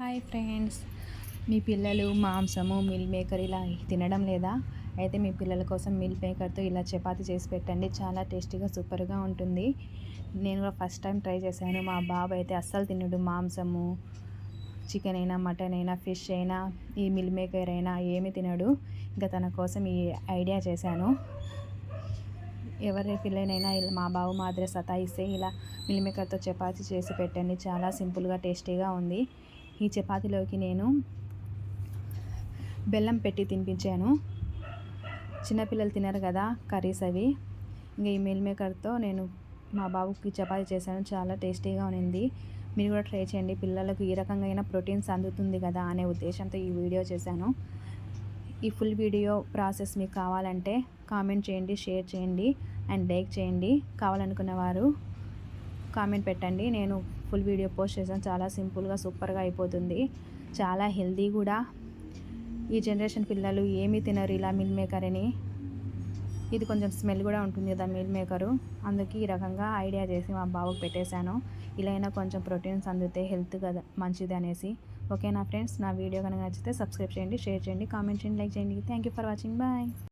Hi friends. మీ పిల్లలు మాంసము meal maker ఇలా తినడం లేదా? అయితే మీ పిల్లల కోసం మిల్ మేకర్తో ఇలా చపాతి చేసి పెట్టండి. చాలా టేస్టీగా సూపర్గా ఉంటుంది. నేను కూడా ఫస్ట్ టైం ట్రై చేశాను. మా బాబు అయితే అస్సలు తినడు. మాంసము చికెన్ అయినా మటన్ అయినా ఫిష్ అయినా ఈ మిల్ మేకర్ అయినా ఏమి తినడు. ఇంకా తన కోసం ఈ ఐడియా చేశాను. ఎవరి పిల్లనైనా ఇలా మా బాబు మాదిరి సతాయిస్తే ఇలా మిల్ మేకర్తో చపాతి చేసి పెట్టండి. చాలా సింపుల్గా టేస్టీగా ఉంది. ఈ చపాతీలోకి నేను బెల్లం పెట్టి తినిపించాను. చిన్నపిల్లలు తినరు కదా కర్రీస్ అవి. ఇంకా ఈ మీల్ మేకర్తో నేను మా బాబుకి చపాతీ చేశాను. చాలా టేస్టీగా ఉన్నింది. మీరు కూడా ట్రై చేయండి. పిల్లలకు ఈ రకంగా అయినా ప్రోటీన్స్ అందుతుంది కదా అనే ఉద్దేశంతో ఈ వీడియో చేశాను. ఈ ఫుల్ వీడియో ప్రాసెస్ మీకు కావాలంటే కామెంట్ చేయండి షేర్ చేయండి అండ్ లైక్ చేయండి. కావాలనుకున్న వారు కామెంట్ పెట్టండి. నేను ఫుల్ వీడియో పోస్ట్ చేశాను చాలా సింపుల్గా సూపర్గా అయిపోతుంది. చాలా హెల్దీ కూడా. ఈ జనరేషన్ పిల్లలు ఏమీ తినరు ఇలా మిల్ మేకర్ అని ఇది కొంచెం స్మెల్ కూడా ఉంటుంది కదా మిల్ మేకరు అందుకే ఈ రకంగా ఐడియా చేసి మా బాబుకి పెట్టేశాను. ఇలా అయినా కొంచెం ప్రోటీన్స్ అందితే హెల్త్ కదా మంచిది అనేసి. ఓకేనా ఫ్రెండ్స్ నా వీడియో కనుక నచ్చితే సబ్స్క్రైబ్ చేయండి షేర్ చేయండి కామెంట్ చేయండి లైక్ చేయండి. Thank you for watching bye